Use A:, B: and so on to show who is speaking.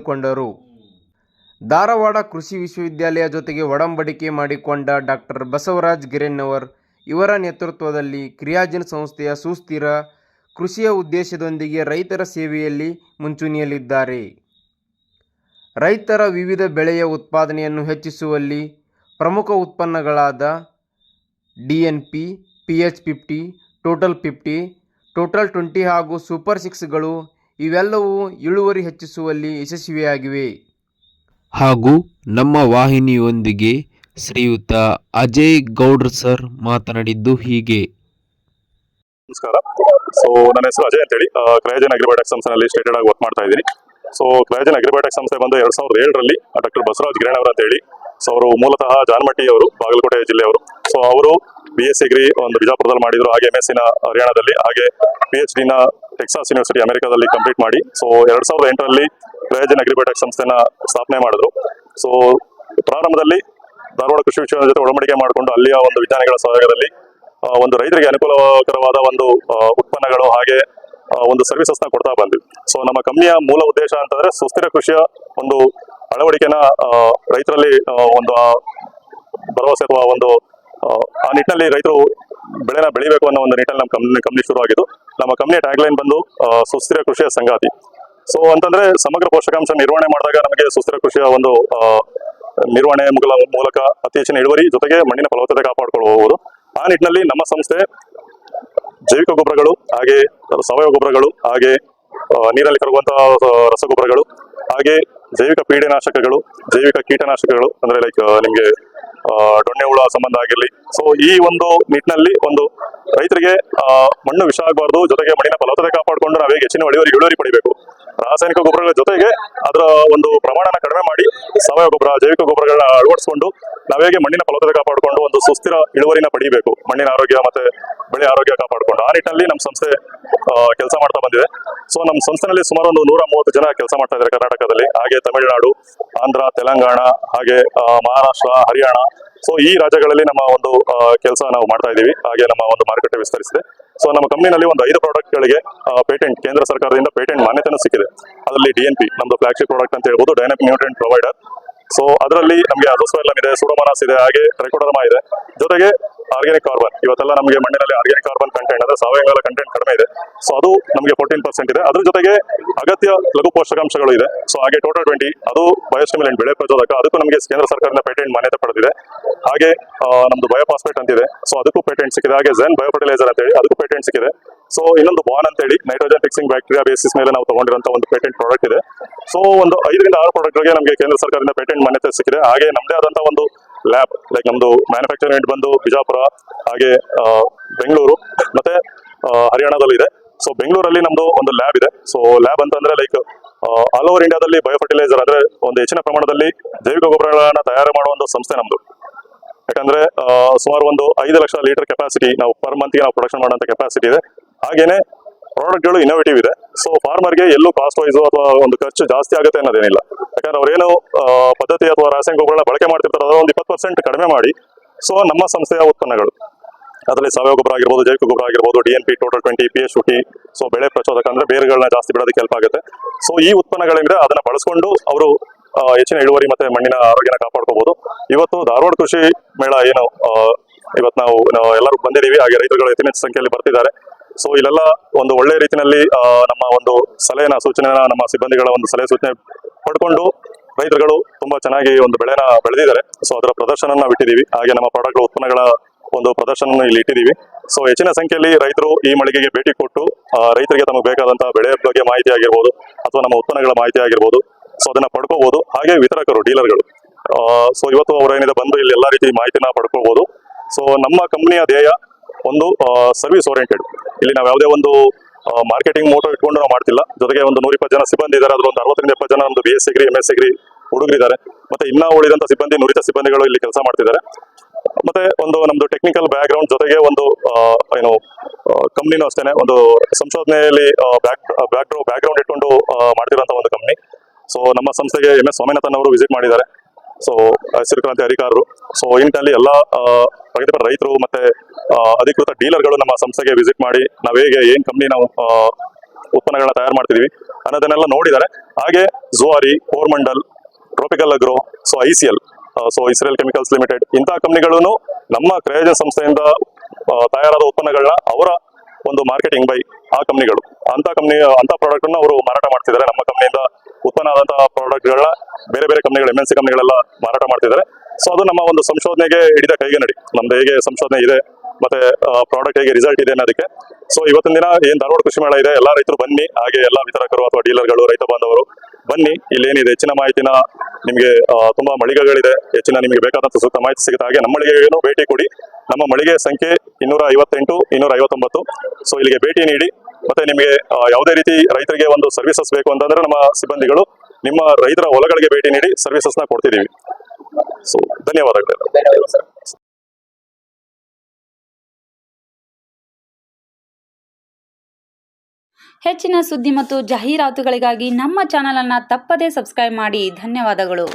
A: ಕೊಂಡರು. ಧಾರವಾಡ ಕೃಷಿ ವಿಶ್ವವಿದ್ಯಾಲಯ ಜೊತೆಗೆ ಒಡಂಬಡಿಕೆ ಮಾಡಿಕೊಂಡ ಡಾಕ್ಟರ್ ಬಸವರಾಜ್ ಗಿರೆನ್ನವರ್ ಇವರ ನೇತೃತ್ವದಲ್ಲಿ ಕ್ರಿಯಾಜಿನ್ ಸಂಸ್ಥೆಯ ಸುಸ್ಥಿರ ಕೃಷಿಯ ಉದ್ದೇಶದೊಂದಿಗೆ ರೈತರ ಸೇವೆಯಲ್ಲಿ ಮುಂಚೂಣಿಯಲ್ಲಿದ್ದಾರೆ. ರೈತರ ವಿವಿಧ ಬೆಳೆಯ ಉತ್ಪಾದನೆಯನ್ನು ಹೆಚ್ಚಿಸುವಲ್ಲಿ ಪ್ರಮುಖ ಉತ್ಪನ್ನಗಳಾದ D N P P H fifty, total fifty, total twenty ಹಾಗೂ ಸೂಪರ್ ಸಿಕ್ಸ್ಗಳು ಇವೆಲ್ಲವೂ ಇಳುವರಿ ಹೆಚ್ಚಿಸುವಲ್ಲಿ ಯಶಸ್ವಿಯಾಗಿವೆ.
B: ಹಾಗೂ ನಮ್ಮ ವಾಹಿನಿಯೊಂದಿಗೆ ಶ್ರೀಯುತ ಅಜಯ್ ಗೌಡ್ರ ಸರ್ ಮಾತನಾಡಿದ್ದು ಹೀಗೆ.
C: ನಮಸ್ಕಾರ. ಸೊ ನನ್ನ ಹೆಸರು ಅಜಯ್ ಅಂತೇಳಿ. ಕ್ರಯೋಜನ್ ಅಗ್ರಿಬಯೋಟೆಕ್ ಸಂಸ್ಥೆನಲ್ಲಿ ಸ್ಟೇಟೆಡ್ ಆಗಿ ವರ್ಕ್ ಮಾಡ್ತಾ ಇದ್ದೀನಿ. ಸೊ ಕ್ರಯೋಜನ್ ಅಗ್ರಿಬಯೋಟೆಕ್ ಸಂಸ್ಥೆ ಬಂದು ಎರಡ್ ಸಾವಿರದ ಏಳರಲ್ಲಿ ಡಾಕ್ಟರ್ ಬಸವರಾಜ್ ಗಿರಣ್ ಅಂತ ಅಂತೇಳಿ ಸೊ ಅವರು ಮೂಲತಃ ಜಾನ್ಮಟ್ಟಿ ಅವರು ಬಾಗಲಕೋಟೆ ಜಿಲ್ಲೆಯವರು. ಸೊ ಅವರು ಬಿ ಎಸ್ ಸಿ ಒಂದು ಬಿಜಾಪುರದಲ್ಲಿ ಮಾಡಿದ್ರು, ಹಾಗೆ ಎಂ ಎಸ್ ಸಿನ ಹರಿಯಾಣದಲ್ಲಿ, ಹಾಗೆ ಪಿ ಎಚ್ ಡಿನ ಟೆಕ್ಸಾಸ್ ಯೂನಿವರ್ಸಿಟಿ ಅಮೆರಿಕಾದಲ್ಲಿ ಕಂಪ್ಲೀಟ್ ಮಾಡಿ. ಸೊ ಎರಡ್ ಸಾವಿರದ ಎಂಟರಲ್ಲಿ ಪ್ರಯೋಜನ ಅಗ್ರಿಬಯೋಟೆಕ್ ಸಂಸ್ಥೆನ ಸ್ಥಾಪನೆ ಮಾಡಿದ್ರು. ಸೊ ಪ್ರಾರಂಭದಲ್ಲಿ ಧಾರವಾಡ ಕೃಷಿ ವಿಶ್ವವಿದ್ಯಾಲಯದ ಜೊತೆ ಒಡಂಬಡಿಕೆ ಮಾಡಿಕೊಂಡು ಅಲ್ಲಿಯ ಒಂದು ವಿಜ್ಞಾನಿಗಳ ಸಹಯೋಗದಲ್ಲಿ ಒಂದು ರೈತರಿಗೆ ಅನುಕೂಲಕರವಾದ ಒಂದು ಉತ್ಪನ್ನಗಳು ಹಾಗೆ ಒಂದು ಸರ್ವಿಸಸ್ ಕೊಡ್ತಾ ಬಂದ್ವಿ. ಸೊ ನಮ್ಮ ಕಂಪನಿಯ ಮೂಲ ಉದ್ದೇಶ ಅಂತಂದ್ರೆ ಸುಸ್ಥಿರ ಕೃಷಿಯ ಒಂದು ಅಳವಡಿಕೆನ ರೈತರಲ್ಲಿ ಒಂದು ಭರವಸೆ ಅಥವಾ ಒಂದು ಆ, ನಿಟ್ಟಿನಲ್ಲಿ ರೈತರು ಬೆಳೆನ ಬೆಳಿಬೇಕು ಅನ್ನೋ ಒಂದು ನಿಟ್ಟಲ್ಲಿ ನಮ್ಮ ಕಂಪ್ನಿ ಕಂಪ್ನಿ ಶುರು ಆಗಿದ್ದು ನಮ್ಮ ಕಂಪ್ನಿಯ ಟ್ಯಾಗ್ಲೈನ್ ಬಂದು ಸುಸ್ಥಿರ ಕೃಷಿಯ ಸಂಗಾತಿ. ಸೊ ಅಂತಂದ್ರೆ ಸಮಗ್ರ ಪೋಷಕಾಂಶ ನಿರ್ವಹಣೆ ಮಾಡಿದಾಗ ನಮಗೆ ಸುಸ್ಥಿರ ಕೃಷಿಯ ಒಂದು ನಿರ್ವಹಣೆ ಮೂಲಕ ಅತಿ ಹೆಚ್ಚಿನ ಇಳುವರಿ ಜೊತೆಗೆ ಮಣ್ಣಿನ ಫಲವತ್ತತೆ ಕಾಪಾಡಿಕೊಳ್ಳಬಹುದು ಆ ನಿಟ್ಟಿನಲ್ಲಿ ನಮ್ಮ ಸಂಸ್ಥೆ ಜೈವಿಕ ಗೊಬ್ಬರಗಳು ಹಾಗೆ ಸಾವಯವ ಗೊಬ್ಬರಗಳು ಹಾಗೆ ನೀರಲ್ಲಿ ಕರಗುವಂತಹ ರಸಗೊಬ್ಬರಗಳು ಹಾಗೆ ಜೈವಿಕ ಪೀಡೆನಾಶಕಗಳು ಜೈವಿಕ ಕೀಟನಾಶಕಗಳು ಅಂದ್ರೆ ಲೈಕ್ ನಿಮ್ಗೆ ಡೊಣ್ಣೆ ಹುಳ ಸಂಬಂಧ ಆಗಿರಲಿ. ಸೊ ಈ ಒಂದು ನಿಟ್ಟಿನಲ್ಲಿ ಒಂದು ರೈತರಿಗೆ ಮಣ್ಣು ವಿಷ ಆಗಬಾರ್ದು, ಜೊತೆಗೆ ಮಣ್ಣಿನ ಫಲವತ್ತತೆ ಕಾಪಾಡಿಕೊಂಡು ನಾವೇ ಹೆಚ್ಚಿನ ಇಳುವರಿ ಇಳುವರಿ ಪಡಿಬೇಕು. ರಾಸಾಯನಿಕ ಗೊಬ್ಬರಗಳ ಜೊತೆಗೆ ಅದರ ಒಂದು ಪ್ರಮಾಣನ ಕಡಿಮೆ ಮಾಡಿ, ಸಾವಯವ ಗೊಬ್ಬರ, ಜೈವಿಕ ಗೊಬ್ಬರಗಳನ್ನ ಅಳವಡಿಸಿಕೊಂಡು ನಾವೇಗೆ ಮಣ್ಣಿನ ಫಲವತ್ತತೆ ಕಾಪಾಡಿಕೊಂಡು ಒಂದು ಸುಸ್ಥಿರ ಇಳುವರಿನ ಪಡಿಬೇಕು. ಮಣ್ಣಿನ ಆರೋಗ್ಯ ಮತ್ತೆ ಬೆಳೆ ಆರೋಗ್ಯ ಕಾಪಾಡಿಕೊಂಡು. ಆ ನಿಟ್ಟಿನಲ್ಲಿ ನಮ್ಮ ಸಂಸ್ಥೆ ಕೆಲಸ ಮಾಡ್ತಾ ಬಂದಿದೆ. ಸೊ ನಮ್ಮ ಸಂಸ್ಥೆನಲ್ಲಿ ಸುಮಾರು ಒಂದು ನೂರ ಮೂವತ್ತು ಜನ ಕೆಲಸ ಮಾಡ್ತಾ ಇದ್ದಾರೆ ಕರ್ನಾಟಕದಲ್ಲಿ. ಹಾಗೆ ತಮಿಳುನಾಡು, ಆಂಧ್ರ, ತೆಲಂಗಾಣ, ಹಾಗೆ ಮಹಾರಾಷ್ಟ್ರ, ಹರಿಯಾಣ. ಸೊ ಈ ರಾಜ್ಯಗಳಲ್ಲಿ ನಮ್ಮ ಒಂದು ಕೆಲಸ ನಾವು ಮಾಡ್ತಾ ಇದ್ದೀವಿ. ಹಾಗೆ ನಮ್ಮ ಒಂದು ಮಾರುಕಟ್ಟೆ ವಿಸ್ತರಿಸಿದೆ. ಸೊ ನಮ್ಮ ಕಂಪ್ನಿನಲ್ಲಿ ಒಂದು ಐದು ಪ್ರಾಡಕ್ಟ್ಗಳಿಗೆ ಪೇಟೆಂಟ್, ಕೇಂದ್ರ ಸರ್ಕಾರದಿಂದ ಪೇಟೆಂಟ್ ಮಾನ್ಯತೆನೂ ಸಿಕ್ಕಿದೆ. ಅದರಲ್ಲಿ ಡಿ ಎನ್ ಪಿ ನಮ್ದು ಫ್ಲಾಗ್ಶಿಪ್ ಪ್ರಾಡಕ್ಟ್ ಅಂತ ಹೇಳ್ಬೋದು ಡೈನಮಿಕ್ ನ್ಯೂಟ್ರೆಂಟ್ ಪ್ರೊವೈಡರ್ ಸೊ ಅದರಲ್ಲಿ ನಮಗೆ ಅಜೋಸ್ಪೈಲಮ್ ಇದೆ ಸೂಡೋಮನಾಸ್ ಇದೆ, ಹಾಗೆ ಟ್ರೈಕೋಡರ್ಮಾ ಇದೆ. ಜೊತೆಗೆ ಆರ್ಗ್ಯಾನಿಕ್ ಕಾರ್ಬನ್ ಇವತ್ತೆಲ್ಲ ನಮಗೆ ಮಣ್ಣಿನಲ್ಲಿ ಆರ್ಗ್ಯಾನಿಕ್ ಕಾರ್ಬನ್ ಕಂಟೆಂಟ್ ಅಂದ್ರೆ ಸಾವಯವ ಕಂಟೆಂಟ್ ಕಡಿಮೆ ಇದೆ. ಸೊ ಅದು ನಮಗೆ ಫೋರ್ಟೀನ್ ಪರ್ಸೆಂಟ್ ಇದೆ. ಅದ್ರ ಜೊತೆಗೆ ಅಗತ್ಯ ಲಘು ಪೋಷಕಾಂಶಗಳು ಇದೆ. ಸೊ ಹಾಗೆ ಟೋಟಲ್ ಟ್ವೆಂಟಿ ಅದು ಬಯೋಸ್ಟಿಮ್ಯುಲೆಂಟ್ ಬೆಳೆ ಪ್ರಚೋದಕ. ಅದಕ್ಕೂ ನಮಗೆ ಕೇಂದ್ರ ಸರ್ಕಾರದಿಂದ ಪೇಟೆಂಟ್ ಮಾನ್ಯತೆ ಪಡೆದಿದೆ. ಹಾಗೆ ನಮ್ದು ಬಯೋಪಾಸ್ಪೇಟ್ ಅಂತಿದೆ. ಸೊ ಅದಕ್ಕೂ ಪೇಟೆಂಟ್ ಸಿಕ್ಕಿದೆ. ಹಾಗೆ ಝೆನ್ ಬಯೋಫರ್ಟಿಲೈಸರ್ ಅಂತೇಳಿ, ಅದಕ್ಕೂ ಪೇಟೆಂಟ್ ಸಿಕ್ಕಿದೆ. ಸೊ ಇನ್ನೊಂದು ಬಾನ್ ಅಂತೇಳಿ ನೈಟ್ರೋಜನ್ ಫಿಕ್ಸಿಂಗ್ ಬ್ಯಾಕ್ಟೀರಿಯಾ ಬೇಸಿಸ್ ಮೇಲೆ ನಾವು ತಗೊಂಡಿರುವಂತ ಒಂದು ಪೇಟೆಂಟ್ ಪ್ರಾಡಕ್ಟ್ ಇದೆ. ಸೊ ಒಂದು ಐದರಿಂದ ಆರು ಪ್ರಾಡಕ್ಟ್ಗಳಿಗೆ ನಮಗೆ ಕೇಂದ್ರ ಸರ್ಕಾರದಿಂದ ಪೇಟೆಂಟ್ ಮಾನ್ಯತೆ ಸಿಕ್ಕಿದೆ. ಹಾಗೆ ನಮ್ಮದೇ ಆದಂತಹ ಒಂದು ಲ್ಯಾಬ್ ಲೈಕ್ ನಮ್ದು ಮ್ಯಾನುಫ್ಯಾಕ್ಚರಿಂಗ್ ಯೂನಿಟ್ ಬಂದು ಬಿಜಾಪುರ, ಹಾಗೆ ಬೆಂಗಳೂರು, ಮತ್ತೆ ಹರಿಯಾಣದಲ್ಲಿ ಇದೆ. ಸೊ ಬೆಂಗಳೂರಲ್ಲಿ ನಮ್ದು ಒಂದು ಲ್ಯಾಬ್ ಇದೆ. ಸೊ ಲ್ಯಾಬ್ ಅಂತಂದ್ರೆ ಲೈಕ್ ಆಲ್ ಓವರ್ ಇಂಡಿಯಾದಲ್ಲಿ ಬಯೋಫರ್ಟಿಲೈಸರ್ ಅಂದ್ರೆ ಒಂದು ಹೆಚ್ಚಿನ ಪ್ರಮಾಣದಲ್ಲಿ ಜೈವಿಕ ಗೊಬ್ಬರಗಳನ್ನ ತಯಾರು ಮಾಡುವ ಒಂದು ಸಂಸ್ಥೆ ನಮ್ದು. ಯಾಕಂದ್ರೆ ಸುಮಾರು ಒಂದು ಐದು ಲಕ್ಷ ಲೀಟರ್ ಕೆಪಾಸಿಟಿ ನಾವು ಪರ್ ಮಂತ್ಗೆ ನಾವು ಪ್ರೊಡಕ್ಷನ್ ಮಾಡುವಂತ ಕೆಪಾಸಿಟಿ ಇದೆ. ಹಾಗೇನೆ ಪ್ರಾಡಕ್ಟ್ಗಳು ಇನೋವೇಟಿವ್ ಇದೆ. ಸೊ ಫಾರ್ಮರ್ಗೆ ಎಲ್ಲೂ ಕಾಸ್ಟ್ ವೈಸ್ ಅಥವಾ ಒಂದು ಖರ್ಚು ಜಾಸ್ತಿ ಆಗುತ್ತೆ ಅನ್ನೋದೇನಿಲ್ಲ. ಯಾಕಂದ್ರೆ ಅವ್ರೇನು ಪದ್ಧತಿ ಅಥವಾ ರಾಸಾಯನಿಕ ಗೊಬ್ಬರಗಳನ್ನ ಬಳಕೆ ಮಾಡ್ತಿರ್ತಾರೆ ಅದರ ಒಂದು ಇಪ್ಪತ್ತು ಪರ್ಸೆಂಟ್ ಕಡಿಮೆ ಮಾಡಿ. ಸೊ ನಮ್ಮ ಸಂಸ್ಥೆಯ ಉತ್ಪನ್ನಗಳು. ಅದರಲ್ಲಿ ಸಾವಯವ ಗೊಬ್ಬರ ಆಗಿರ್ಬೋದು, ಜೈವಿಕ ಗೊಬ್ಬರ ಆಗಿರ್ಬೋದು D N P total twenty P H T so ಬೆಳೆ ಪ್ರಚೋದಕ ಅಂದ್ರೆ ಬೇರುಗಳನ್ನ ಜಾಸ್ತಿ ಬಿಡೋದಕ್ಕೆ ಹೆಲ್ಪ್ ಆಗುತ್ತೆ. ಸೊ ಈ ಉತ್ಪನ್ನಗಳಿಂದ ಅದನ್ನ ಬಳಸ್ಕೊಂಡು ಅವರು ಹೆಚ್ಚಿನ ಇಳುವರಿ ಮತ್ತೆ ಮಣ್ಣಿನ ಆರೋಗ್ಯನ ಕಾಪಾಡ್ಕೋಬಹುದು ಇವತ್ತು ಧಾರವಾಡ ಕೃಷಿ ಮೇಳ ಏನು ಇವತ್ತು ನಾವು ನಾವು ಎಲ್ಲರೂ ಬಂದಿದ್ದೀವಿ. ಹಾಗೆ ರೈತರುಗಳು ಹೆಚ್ಚಿನ ಸಂಖ್ಯೆಯಲ್ಲಿ ಬರ್ತಿದ್ದಾರೆ. ಸೊ ಇಲ್ಲೆಲ್ಲ ಒಂದು ಒಳ್ಳೆ ರೀತಿಯಲ್ಲಿ ನಮ್ಮ ಒಂದು ಸಲಹೆನ, ಸೂಚನೆನ, ನಮ್ಮ ಸಿಬ್ಬಂದಿಗಳ ಒಂದು ಸಲಹೆ ಸೂಚನೆ ಪಡ್ಕೊಂಡು ರೈತರುಗಳು ತುಂಬಾ ಚೆನ್ನಾಗಿ ಒಂದು ಬೆಳೆನ ಬೆಳೆದಿದ್ದಾರೆ. ಸೊ ಅದರ ಪ್ರದರ್ಶನ ಬಿಟ್ಟಿದ್ದೀವಿ. ಹಾಗೆ ನಮ್ಮ ಪ್ರಾಡಕ್ಟ್ ಉತ್ಪನ್ನಗಳ ಒಂದು ಪ್ರದರ್ಶನ ಇಲ್ಲಿ ಇಟ್ಟಿದ್ದೀವಿ. ಸೊ ಹೆಚ್ಚಿನ ಸಂಖ್ಯೆಯಲ್ಲಿ ರೈತರು ಈ ಮಳಿಗೆಗೆ ಭೇಟಿ ಕೊಟ್ಟು ರೈತರಿಗೆ ತಮಗೆ ಬೇಕಾದಂತಹ ಬೆಳೆ ಬಗ್ಗೆ ಮಾಹಿತಿ ಆಗಿರ್ಬೋದು, ಅಥವಾ ನಮ್ಮ ಉತ್ಪನ್ನಗಳ ಮಾಹಿತಿ ಆಗಿರ್ಬೋದು, ಸೊ, ಅದನ್ನ ಪಡ್ಕೋಬಹುದು ಹಾಗೆ ವಿತರಕರು, ಡೀಲರ್ಗಳು. ಸೊ, ಇವತ್ತು ಅವರು ಏನಿದೆ ಬಂದು ಇಲ್ಲಿ ಎಲ್ಲಾ ರೀತಿ ಮಾಹಿತಿನ ಪಡ್ಕೋಬಹುದು ಸೊ ನಮ್ಮ ಕಂಪನಿಯ ಧ್ಯೇಯ ಒಂದು ಸರ್ವಿಸ್ ಓರಿಯೆಂಟೆಡ್ ಇಲ್ಲಿ ನಾವು ಯಾವುದೇ ಒಂದು ಮಾರ್ಕೆಟಿಂಗ್ ಮೋಟೋ ಇಟ್ಕೊಂಡು ನಾವು ಮಾಡ್ತಿಲ್ಲ. ಜೊತೆಗೆ ಒಂದು ನೂರ ಇಪ್ಪತ್ತು ಜನ ಸಿಬ್ಬಂದಿ ಇದ್ದಾರೆ ಅದ್ರ ಒಂದು ಅರವತ್ತರಿಂದ ಎಪ್ಪತ್ತು ಜನ ನಮ್ದು B S agri M S agri ಹುಡುಗರಿದ್ದಾರೆ ಮತ್ತೆ ಇನ್ನೂ ಉಳಿದಂತ ಸಿಬ್ಬಂದಿ, ನುರಿತ ಸಿಬ್ಬಂದಿಗಳು ಇಲ್ಲಿ ಕೆಲಸ ಮಾಡ್ತಿದ್ದಾರೆ. ಮತ್ತೆ ಒಂದು ನಮ್ದು ಟೆಕ್ನಿಕಲ್ ಬ್ಯಾಕ್ ಗ್ರೌಂಡ್ ಜೊತೆಗೆ ಒಂದು ಏನು ಕಂಪ್ನಿನೂ ಅಷ್ಟೇನೆ. ಒಂದು ಸಂಶೋಧನೆಯಲ್ಲಿ ಬ್ಯಾಕ್ ಬ್ಯಾಕ್ ಬ್ಯಾಕ್ ಗ್ರೌಂಡ್ ಇಟ್ಕೊಂಡು ಮಾಡ್ತಿರೋಂಥ ಒಂದು ಕಂಪ್ನಿ ಸೊ ನಮ್ಮ ಸಂಸ್ಥೆಗೆ ಎಂ ಎಸ್ ಸ್ವಾಮಿನಾಥನ್ ಅವರು ವಿಸಿಟ್ ಮಾಡಿದ್ದಾರೆ. ಸೊ ಹಸಿರು ಕ್ರಾಂತಿ ಅಧಿಕಾರರು ಸೊ ಈ ನಿಟ್ಟಿನಲ್ಲಿ ಎಲ್ಲ ಪ್ರಗತಿಪರ ರೈತರು ಮತ್ತೆ ಅಧಿಕೃತ ಡೀಲರ್ಗಳು ನಮ್ಮ ಸಂಸ್ಥೆಗೆ ವಿಸಿಟ್ ಮಾಡಿ ನಾವು ಹೇಗೆ, ಏನ್ ಕಂಪ್ನಿ ನಾವು ಉತ್ಪನ್ನಗಳನ್ನ ತಯಾರು ಮಾಡ್ತಿದೀವಿ ಅನ್ನೋದನ್ನೆಲ್ಲ ನೋಡಿದ್ದಾರೆ. ಹಾಗೆ Zuari, Coromandel, tropical agro, so I C L so, Israel chemicals limited ಇಂತಹ ಕಂಪ್ನಿಗಳು ನಮ್ಮ ಕ್ರಯೋಜನ ಸಂಸ್ಥೆಯಿಂದ ತಯಾರಾದ ಉತ್ಪನ್ನಗಳನ್ನ ಅವರ ಒಂದು ಮಾರ್ಕೆಟಿಂಗ್ ಬೈ ಆ ಕಂಪ್ನಿಗಳು. ಅಂತ ಕಂಪ್ನಿ ಅಂತ ಪ್ರಾಡಕ್ಟ್ ಅನ್ನು ಅವರು ಮಾರಾಟ ಮಾಡ್ತಿದ್ದಾರೆ ನಮ್ಮ ಕಂಪ್ನಿಯಿಂದ. ಉತ್ಪನ್ನ ಆದಂತಹ ಪ್ರಾಡಕ್ಟ್ಗಳನ್ನ ಬೇರೆ ಬೇರೆ ಕಂಪ್ನಿಗಳು ಎಂ ಎನ್ ಸಿ ಕಂಪ್ನಿಗಳೆಲ್ಲ ಮಾರಾಟ ಮಾಡ್ತಿದ್ದಾರೆ. ಸೊ ಅದು ನಮ್ಮ ಒಂದು ಸಂಶೋಧನೆಗೆ ಹಿಡಿದ ಕೈಗೆ ನಡಿ. ನಮ್ದು ಹೇಗೆ ಸಂಶೋಧನೆ ಇದೆ, ಮತ್ತೆ ಪ್ರಾಡಕ್ಟ್ ಹೇಗೆ ರಿಸಲ್ಟ್ ಇದೆ ಅನ್ನೋದಕ್ಕೆ. ಸೊ ಇವತ್ತಿನ ದಿನ ಏನ್ ಧಾರವಾಡ ಕೃಷಿ ಮೇಳ ಇದೆ, ಎಲ್ಲಾ ರೈತರು ಬನ್ನಿ, ಹಾಗೆ ಎಲ್ಲಾ ವಿತರಕರು ಅಥವಾ ಡೀಲರ್ಗಳು, ರೈತ ಬಾಂಧವರು ಬನ್ನಿ. ಇಲ್ಲಿ ಏನಿದೆ, ಹೆಚ್ಚಿನ ಮಾಹಿತಿನ ನಿಮಗೆ ತುಂಬಾ ಮಳಿಗೆಗಳಿದೆ. ಹೆಚ್ಚಿನ ನಿಮಗೆ ಬೇಕಾದಂತ ಸೂಕ್ತ ಮಾಹಿತಿ ಸಿಗುತ್ತೆ. ಹಾಗೆ ನಮ್ಮ ಮಳಿಗೆಗೇನು ಭೇಟಿ ಕೊಡಿ. ನಮ್ಮ ಮಳಿಗೆ ಸಂಖ್ಯೆ ಇನ್ನೂರ ಐವತ್ತೆಂಟು ಇನ್ನೂರ ಐವತ್ತೊಂಬತ್ತು ಸೊ ಇಲ್ಲಿಗೆ ಭೇಟಿ ನೀಡಿ. ಮತ್ತೆ ನಿಮಗೆ ಯಾವುದೇ ರೀತಿ ರೈತರಿಗೆ ಒಂದು ಸರ್ವಿಸಸ್ ಬೇಕು ಅಂತಂದ್ರೆ ನಮ್ಮ ಸಿಬ್ಬಂದಿಗಳು ನಿಮ್ಮ ರೈತರ ಹೊಲಗಳಿಗೆ ಭೇಟಿ ನೀಡಿ ಸರ್ವಿಸಸ್ನ ಕೊಡ್ತಿದೀವಿ ಸೊ ಧನ್ಯವಾದಗಳು.
D: ಹೆಚ್ಚಿನ ಸುದ್ದಿ ಮತ್ತು ಜಾಹೀರಾತುಗಳಿಗಾಗಿ ನಮ್ಮ ಚಾನಲನ್ನು ತಪ್ಪದೇ ಸಬ್ಸ್ಕ್ರೈಬ್ ಮಾಡಿ. ಧನ್ಯವಾದಗಳು.